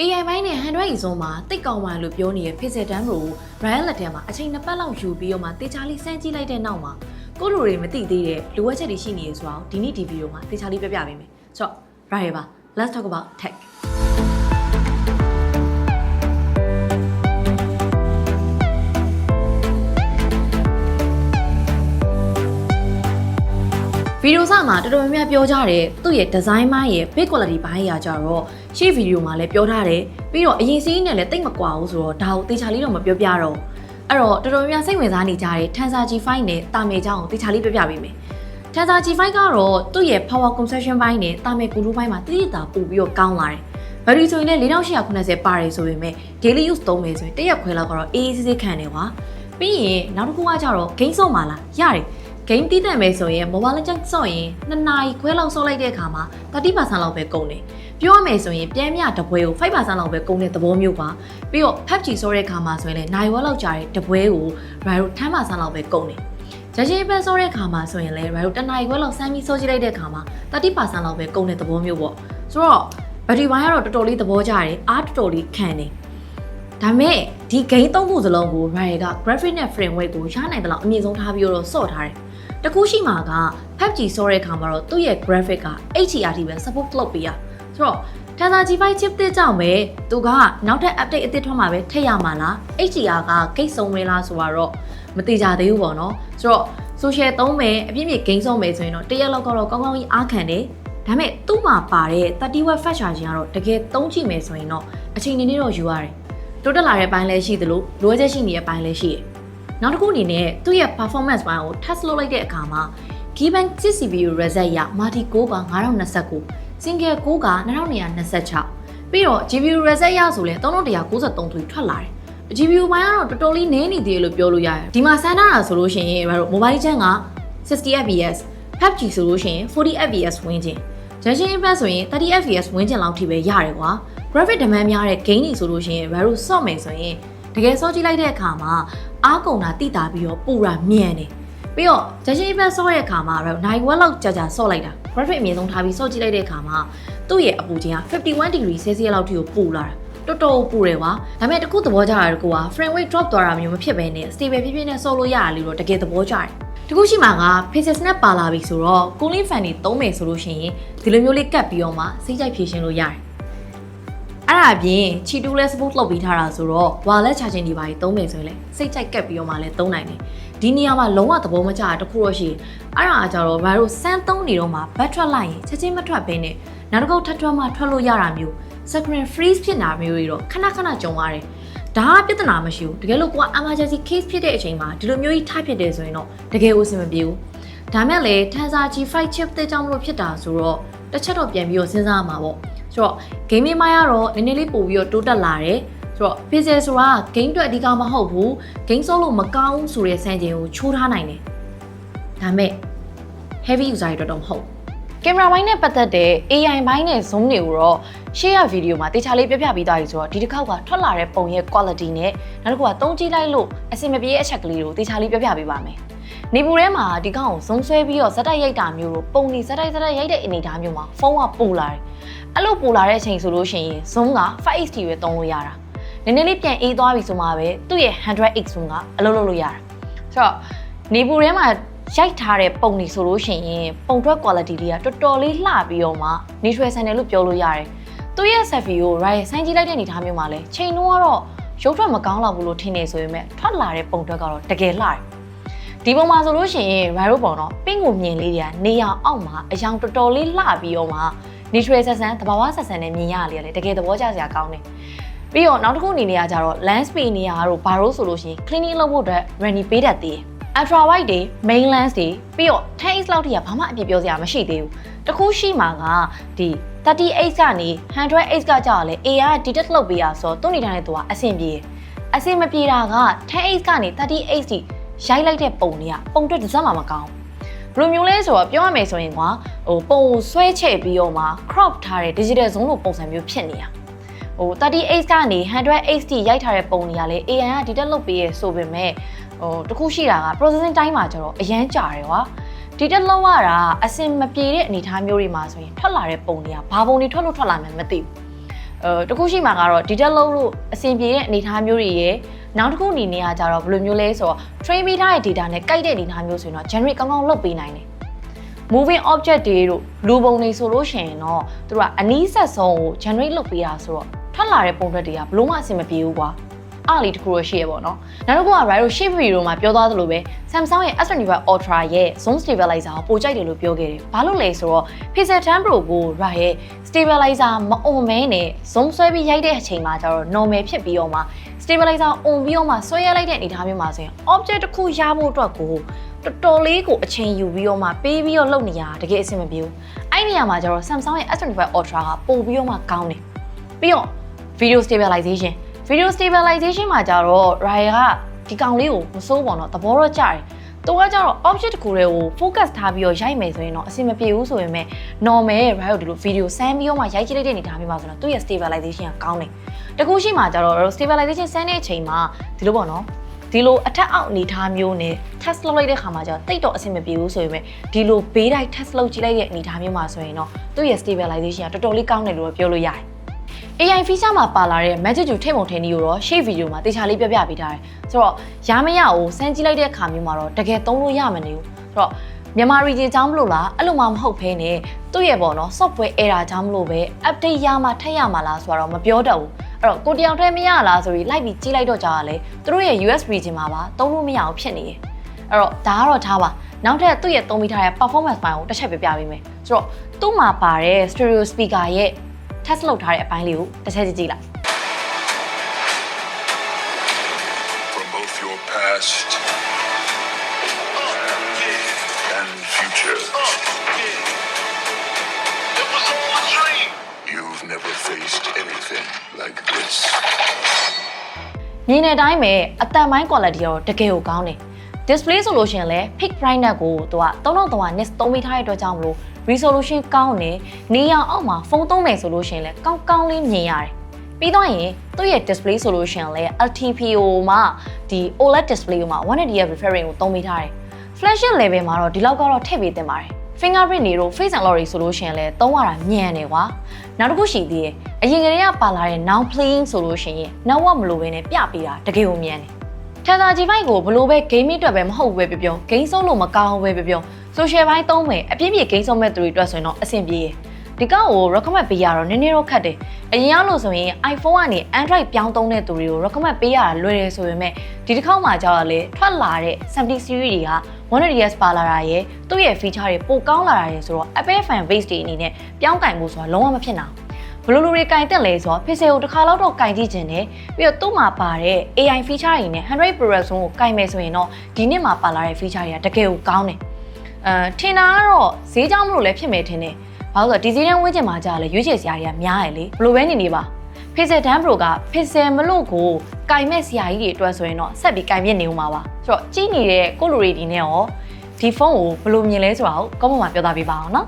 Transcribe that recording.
AI ဘိုင်းနဲ့ Android အစုံမှာတိတ်ကောင်းပါလို့ပြောနေတဲ့ Pixel တန်းကို Ryan လက်ထဲမှာအချိန်နှစ်ပတ်လောက်ယူပြီးတော့မှတေချာလေးစမ်းကြည့်လိုက်တဲ့နောက်မှာကိုလိုတွေမသိသေးတဲ့လိုအပ်ချက်တွေရှိနေရဆိုတော့ဒီနေ့ဒီဗီဒီယိုမှာတေချာလေးပြပြပေးမယ်။ဆိုတော့ Ryan ပါ Let's talk about tech ဗီဒီယိုစမှာတော်တော်များများပြောကြတယ်သူ့ရဲ့ design မိုင်းရဲ့ big quality ဘိုင်းရာကြတော့ရှေ့ဗီဒီယိုမှာလည်းပြောထားတယ်ပြီးတော့အရင်စီးနဲ့လည်းတိတ်မကွာဘူးဆိုတော့ဒါကိုတေချာလေးတော့မပြောပြတော့အဲ့တော့တော်တော်များများစိတ်ဝင်စားနေကြတဲ့ Tensor G5 နဲ့တာမယ်ကြောင်းကိုတေချာလေးပြောပြပေးမယ် Tensor G5 ကတော့သူ့ရဲ့ power consumption ဘိုင်းနဲ့တာမယ်ကူလူဘိုင်းမှာတိတိတာပို့ပြီးတော့ကောင်းလာတယ်ဘယ်လိုဆိုရင်လည်း4880ပါတယ်ဆိုပေမဲ့ daily use သုံးမယ်ဆိုရင်တစ်ရက်ခွဲလောက်ကတော့အေးအေးဆေးဆေးခံနေကွာပြီးရင်နောက်တစ်ခုကကြတော့ game ဆော့မှာလားရတယ် game တီးတတ်မယ်ဆိုရင် mobile legend ဆော့ရင်2နာရီခွဲလောက်ဆော့လိုက်တဲ့အခါမှာ30%လောက်ပဲကုန်တယ်ပြောရမယ်ဆိုရင်ပြန်မြတပွဲကို5%လောက်ပဲကုန်တဲ့သဘောမျိုးပါပြီးတော့ PUBG ဆော့တဲ့အခါမှာဆိုရင်လည်းနိုင်ဝက်လောက်ကြာတဲ့တပွဲကို Ryo 10%လောက်ပဲကုန်တယ်ဂျချင်းပန်ဆော့တဲ့အခါမှာဆိုရင်လည်း Ryo တနာရီခွဲလောက်စမ်းပြီးဆော့ကြည့်လိုက်တဲ့အခါမှာ30%လောက်ပဲကုန်တဲ့သဘောမျိုးပေါ့ဆိုတော့ battery wire ကတော့တော်တော်လေးသဘောကျတယ်အားတော်တော်လေးခံတယ်ဒါမဲ့ ဒီ game သုံးခုစလုံးကို Ryo က graphic နဲ့ frame rate ကိုရနိုင်တဲ့လောက်အမြင့်ဆုံးထားပြီးတော့ဆော့ထားတယ်တကူရှိမှာက PUBG ဆော့တဲ့အခါမှာတော့သူ့ရဲ့ graphic က HDR ထိပဲ support လုပ်ပေးရဆိုတော့ Tensor G5 chip တစ်ကြောင့်ပဲသူကနောက်ထပ် update အသစ်ထွက်မှာပဲထည့်ရမှာလား HDR ကဂိတ်ဆုံးမလားဆိုတော့မတိကြသေးဘူးပေါ့နော်ဆိုတော့ social သုံးမယ်အပြည့်ပြည့် game ဆုံးမယ်ဆိုရင်တော့တရက်လောက်ကတော့ကောင်းကောင်းကြီးအားခံတယ်ဒါပေမဲ့သူ့မှာပါတဲ့30 watt fast charging ကတော့တကယ်သုံးကြည့်မယ်ဆိုရင်တော့အချိန်နည်းနည်းတော့ယူရတယ် တိုးတက်လာတဲ့ပိုင်းလည်းရှိသလိုလိုအပ်ချက်ရှိနေတဲ့ပိုင်းလည်းရှိတယ်နောက်တစ်ခုအနေနဲ့သူ့ရဲ့ performance ပိုင်းကို test လုပ်လိုက်တဲ့အခါမှာ Geekbench 6 CPU reset ရ Multi Core က9029 Single Core က2226ပြီးတော့ GPU reset ရဆိုလဲ3193ထွေထွက်လာတယ် GPU ဘိုင်းကတော့တော်တော်လေးနည်းနေသေးတယ်လို့ပြောလို့ရတယ်ဒီမှာစမ်းထားတာဆိုလို့ရှိရင်ဘာလို့ mobile chain က60 fps PUBG ဆိုလို့ရှိရင်40 fps ဝန်းကျင် Junction Impact ဆိုရင်30 fps ဝန်းကျင်လောက်ထိပဲရတယ်ကွာ graphic demand များတဲ့ game တွေဆိုလို့ရှိရင်ဘာလို့ဆော့မယ်ဆိုရင်တကယ်ဆော့ကြည့်လိုက်တဲ့အခါမှာအားကုန်တာတိတာပြီးတော့ပူတာမြန်တယ်ပြီးတော့ Junction Impact ဆော့တဲ့အခါမှာတော့နိုင်ဝက်လောက်ကြာကြာဆော့လိုက်တာ graphic အမြင့်ဆုံးထားပြီးဆော့ကြည့်လိုက်တဲ့အခါမှာသူ့ရဲ့အပူချိန်က51 degree celsius လောက်ထိကိုပူလာတာတော်တော်ပူတယ်ကွာဒါပေမဲ့တခုသဘောကျတာတကူက frame rate drop သွားတာမျိုးမဖြစ်ဘဲနဲ့ stable ဖြစ်ဖြစ်နဲ့ဆော့လို့ရတာလို့တော့တကယ်သဘောကျတယ်တခုရှိမှာက Pixel Snap ပါလာပြီဆိုတော့ cooling fan တွေသုံးမယ်ဆိုလို့ရှိရင်ဒီလိုမျိုးလေးကတ်ပြီးတော့မှစိတ်ကြိုက်ဖြည့်ရှင်လို့ရတယ် အဲ့ဒါအပြင်ချီတူလဲ support လုပ်ပေးထားတာဆိုတော့ wireless charging တွေပါကြီးသုံးမယ်ဆိုရင်လည်းစိတ်ကြိုက်ကတ်ပြီးတော့မှလည်းသုံးနိုင်တယ်ဒီနေရာမှာလုံးဝသဘောမကျတာတခုတော့ရှိတယ်အဲ့ဒါအကြတော့ဘာလို့စမ်းသုံးနေတော့မှဘတ်ထွက်လိုက်ရင်ချက်ချင်းမထွက်ဘဲနဲ့နောက်တစ်ခေါက်ထပ်ထွက်မှထွက်လို့ရတာမျိုး screen freeze ဖြစ်တာမျိုးတွေတော့ခဏခဏကြုံရတယ်ဒါကပြဿနာမရှိဘူးတကယ်လို့ကိုက emergency case ဖြစ်တဲ့အချိန်မှာဒီလိုမျိုးကြီးထားဖြစ်တယ်ဆိုရင်တော့တကယ်ကိုအဆင်မပြေဘူးဒါမဲ့လေ Tensor G5 chip တဲ့ကြောင့်မလို့ဖြစ်တာဆိုတော့တစ်ချက်တော့ပြန်ပြီးတော့စဉ်းစားရမှာပေါ့ ဆိုတော့ gaming မှာကတော့နည်းနည်းလေးပို့ပြီးတော့တိုးတက်လာတယ်ဆိုတော့ Pixel ဆိုတာ game အတွက်အဓိကမဟုတ်ဘူး game ဆော့လို့မကောင်းဆိုတဲ့စံချိန်ကိုချိုးထားနိုင်တယ်ဒါမဲ့ heavy user တွေအတွက်တော့မဟုတ်ကင်မရာဘိုင်းနဲ့ပတ်သက်တဲ့ AI ဘိုင်းနဲ့ zoom တွေကိုတော့ရှေ့ရဗီဒီယိုမှာတေချာလေးပြပြပြီးသားပြီဆိုတော့ဒီတစ်ခေါက်ကထွက်လာတဲ့ပုံရဲ့ quality နဲ့နောက်တစ်ခုကသုံးကြည့်လိုက်လို့အဆင်မပြေတဲ့အချက်ကလေးကိုတေချာလေးပြပြပေးပါမယ်။နေပူထဲမှာဒီကောင်ကို zoom ဆွဲပြီးတော့ဇက်တိုက်ရိုက်တာမျိုးလို့ပုံနေဇက်တိုက်ဇက်တိုက်ရိုက်တဲ့အနေအထားမျိုးမှာဖုန်းကပူလာတယ်။ အဲ့လိုပူလာတဲ့အချိန်ဆိုလို့ရှိရင် zoom က 5HD ပဲသုံးလို့ရတာ။နည်းနည်းလေးပြန်အေးသွားပြီဆိုမှပဲသူ့ရဲ့ 100x zoom ကအလုပ်လုပ်လို့ရတာ။ဆိုတော့နေပူထဲမှာရိုက်ထားတဲ့ပုံတွေဆိုလို့ရှိရင်ပုံထွက် quality လေးကတော်တော်လေးလှပြီးတော့မှနေထွယ်ဆန်တယ်လို့ပြောလို့ရတယ်။သူ့ရဲ့ selfie ကို right ဆိုင်းကြည့်လိုက်တဲ့အနေအထားမျိုးမှာလဲချိန်တော့ကတော့ရုပ်ထွက်မကောင်းတော့ဘူးလို့ထင်နေဆိုပေမဲ့ထွက်လာတဲ့ပုံထွက်ကတော့တကယ်လှတယ်။ဒီပုံမှာဆိုလို့ရှိရင် right ပုံတော့ပင့်ကိုမြင်လေးတွေကနေရောင်အောက်မှာအယောင်တော်တော်လေးလှပြီးတော့မှ နေထွယ်ဆန်ဆန်တဘာဝဆန်ဆန်နဲ့မြင်ရလေလေတကယ်သဘောကျစရာကောင်းတယ်။ပြီးတော့နောက်တစ်ခုအနေနဲ့ကကြတော့ landscape နေရာတို့ဘာလို့ဆိုလို့ရှိရင် cleaning လုပ်ဖို့အတွက် ready ပေးတတ်သေးတယ်။ ultra wide တွေ main lens တွေပြီးတော့ 10x လောက်ထိကဘာမှအပြည့်ပြောစရာမရှိသေးဘူးတခုရှိမှာကဒီ 38x ကနေ 100x ကကြာလဲ AI က detect လုပ်ပေးရဆိုတော့သူ့နေတိုင်းနဲ့သူကအဆင်ပြေတယ်အဆင်မပြေတာက 10x ကနေ 38x ထိရိုက်လိုက်တဲ့ပုံတွေကပုံတွက်တစ်စက်မှမကောင်း ဘယ်လိုမျိုးလဲဆိုတော့ပြောရမယ်ဆိုရင်ကွာဟိုပုံကိုဆွဲချဲ့ပြီးတော့မှ crop ထားတဲ့ digital zone လိုပုံစံမျိုးဖြစ်နေတာဟို 38x ကနေ 100x ထိရိုက်ထားတဲ့ပုံတွေကလည်း AI က detect လုပ်ပေးရဆိုပေမဲ့ဟိုတခုရှိတာက processing time မှာကျတော့အရန်ကြာတယ်ကွာဒီတက်လောက်ရတာအစင်မပြေတဲ့အနေအထားမျိုးတွေမှာဆိုရင်ထွက်လာတဲ့ပုံတွေကဘာပုံတွေထွက်လို့ထွက်လာမှန်းမသိဘူးအဲတခုရှိမှာကတော့ဒီတက်လုံးလို့အဆင်ပြေတဲ့အနေအထားမျိုးတွေရယ် နောက်တစ်ခုအနေနဲ့ကကြတော့ဘယ်လိုမျိုးလဲဆိုတော့ train ပေးထားတဲ့ data နဲ့ကိုက်တဲ့အနေအထားမျိုးဆိုရင်တော့ generate ကောင်းကောင်းလုပ်ပေးနိုင်တယ် moving object တွေတို့လူပုံတွေဆိုလို့ရှိရင်တော့သူတို့ကအနီးဆက်ဆုံးကို generate လုပ်ပေးတာဆိုတော့ထွက်လာတဲ့ပုံတွေတွေကဘလို့မှအဆင်မပြေဘူးကွာအားလေးတစ်ခုတော့ရှိရပေါ့နော်နောက်တစ်ခုက Ryo Shape Video မှာပြောသွားသလိုပဲ Samsung ရဲ့ S25 Ultra ရဲ့ Zoom Stabilizer ကိုပိုကြိုက်တယ်လို့ပြောခဲ့တယ်ဘာလို့လဲဆိုတော့ Pixel 10 Pro ကို Ryo ရဲ့ Stabilizer မအုံမဲနဲ့ Zoom ဆွဲပြီးရိုက်တဲ့အချိန်မှာကျတော့ normal ဖြစ်ပြီးတော့မှ Stabilizer အုံပြီးတော့မှဆွဲရလိုက်တဲ့အနေအထားမျိုးမှာဆိုရင် object တစ်ခုရဖို့အတွက်ကိုတော်တော်လေးကိုအချိန်ယူပြီးတော့မှပေးပြီးတော့လုပ်နေရတာတကယ်အဆင်မပြေဘူးအဲ့ဒီနေရာမှာကျတော့ Samsung ရဲ့ S25 Ultra ကပို့ပြီးတော့မှကောင်းတယ်ပြီးတော့ video stabilization video stabilization မှာကျတော့ Raya ကဒီကောင်လေးကိုမစိုးပါတော့သဘောတော့ကျတယ်သူကကျတော့ object တစ်ခုတည်းကို focus ထားပြီးတော့ရိုက်မယ်ဆိုရင်တော့အဆင်မပြေဘူးဆိုရင်မဲ့ normal ရဲ့ Raya ကိုဒီလို video ဆန်းပြီးတော့မှရိုက်ကြည့်လိုက်တဲ့အနေအထားမျိုးပါဆိုတော့သူ့ရဲ့ stabilization ကကောင်းတယ် တကူရှိမှာကျတော့ stabilization ဆန်းတဲ့အချိန်မှာဒီလိုပေါ့နော်ဒီလိုအထက်အောက်အနေထားမျိုးနဲ့ test လုပ်လိုက်တဲ့ခါမှာကျတော့တိတ်တော့အဆင်မပြေဘူးဆိုရင်ပဲဒီလိုဘေးတိုင်း test လုပ်ကြည့်လိုက်တဲ့အနေထားမျိုးမှာဆိုရင်တော့သူ့ရဲ့ stabilization ကတော်တော်လေးကောင်းတယ်လို့ပြောလို့ရတယ် AI feature မှာပါလာတဲ့ Magic 2ထိတ်မုံထင်းကြီးကိုတော့ shape video မှာတေချာလေးပြပြပေးထားတယ်ဆိုတော့ရမရကိုစမ်းကြည့်လိုက်တဲ့အခါမျိုးမှာတော့တကယ်သုံးလို့ရမနေဘူးဆိုတော့မြန်မာ region ကြောင်းမလို့လားအဲ့လိုမှမဟုတ်ဘဲနဲ့သူ့ရဲ့ပေါ့နော် software error ကြောင်းမလို့ပဲ update ရမှထပ်ရမှာလားဆိုတော့မပြောတတ်ဘူး အဲ့တော့ကိုတယောက်တည်းမရလားဆိုပြီးလိုက်ပြီးကြည့်လိုက်တော့ကြာရလဲသူတို့ရဲ့ US region မှာပါသုံးလို့မရအောင်ဖြစ်နေတယ်အဲ့တော့ဒါကတော့ထားပါနောက်ထပ်သူ့ရဲ့သုံးမိထားတဲ့ performance ပိုင်းကိုတစ်ချက်ပြပြပေးမယ်ဆိုတော့သူ့မှာပါတဲ့ stereo speaker ရဲ့ test လုပ်ထားတဲ့အပိုင်းလေးကိုတစ်ချက်ကြည့်ကြည့်လိုက် မြင်တဲ့အတိုင်းပဲအတန်ပိုင်း quality ကတော့တကယ်ကိုကောင်းတယ် display ဆိုလို့ရှိရင်လည်း pick brightness ကိုသူက3300 nits သုံးမိထားတဲ့အတွက်ကြောင့်မလို့ resolution ကောင်းတယ်နေရောင်အောက်မှာဖုန်းသုံးမယ်ဆိုလို့ရှိရင်လည်းကောင်းကောင်းလေးမြင်ရတယ်ပြီးတော့ရင်သူ့ရဲ့ display ဆိုလို့ရှိရင်လည်း LTPO မှာဒီ OLED display မှာ 180Hz refreshing ကိုသုံးမိထားတယ် flagship level မှာတော့ဒီလောက်ကတော့ထည့်ပေးတင်ပါတယ် fingerprint တွေတို့ face unlock တွေဆိုလို့ရှိရင်လည်းသုံးရတာညံတယ်ကွာနောက်တစ်ခုရှိသေးတယ်အရင်ကတည်းကပါလာတဲ့ now playing ဆိုလို့ရှိရင် now what မလို့ပဲနဲ့ပြပေးတာတကယ်ကိုမြန်တယ်ထန်သာကြီးဘိုက်ကိုဘလို့ပဲ gaming အတွက်ပဲမဟုတ်ဘူးပဲပြောပြော game ဆုံးလို့မကောင်းဘူးပဲပြောပြော social ဘိုင်းသုံးမယ်အပြည့်ပြည့် game ဆုံးမဲ့သူတွေအတွက်ဆိုရင်တော့အဆင်ပြေတယ်ဒီကောက်ကို recommend ပေးရတော့နည်းနည်းတော့ခက်တယ်အရင်ကလို့ဆိုရင် iPhone ကနေ Android ပြောင်းသုံးတဲ့သူတွေကို recommend ပေးရတာလွယ်တယ်ဆိုပေမဲ့ဒီတစ်ခေါက်မှကြောက်ရလေထွက်လာတဲ့70 series တွေက 100S ပါလာတာရယ်သူ့ရဲ့ feature တွေပိုကောင်းလာတာရယ်ဆိုတော့ Apple fan base တွေအနေနဲ့ပြောင်းကင်ဖို့ဆိုတာလုံးဝမဖြစ်နိုင်ဘူးဘယ်လိုလိုတွေကင်တက်လဲဆိုတော့ Pixel ကိုတစ်ခါတော့ကင်ကြည့်ခြင်းနဲ့ပြီးတော့သူ့မှာပါတဲ့ AI feature တွေနဲ့100 Pro ဆုံးကိုကင်မယ်ဆိုရင်တော့ဒီနှစ်မှာပါလာတဲ့ feature တွေကတကယ်ကိုကောင်းတယ်အဲထင်တာကတော့ဈေးကြောင်းမလို့လည်းဖြစ်မယ်ထင်တယ်ဘာလို့လဲဆိုတော့ဒီဈေးတန်းဝင်းကျင်မှာကြာလဲရွေးချယ်စရာတွေကများရယ်လေဘယ်လိုပဲနေနေပါ Pixel 10 Pro က Pixel မလို့ကိုကင်မဲ့ဆရာကြီးတွေအတွက်ဆိုရင်တော့ဆက်ပြီးကင်ပြစ်နေဦးမှာပါဆိုတော့ကြီးနေတဲ့ကိုလိုရီဒီနဲ့ရောဒီဖုန်းကိုဘယ်လိုမြင်လဲဆိုတာကိုကောမန့်မှာပြောသားပေးပါအောင်နော်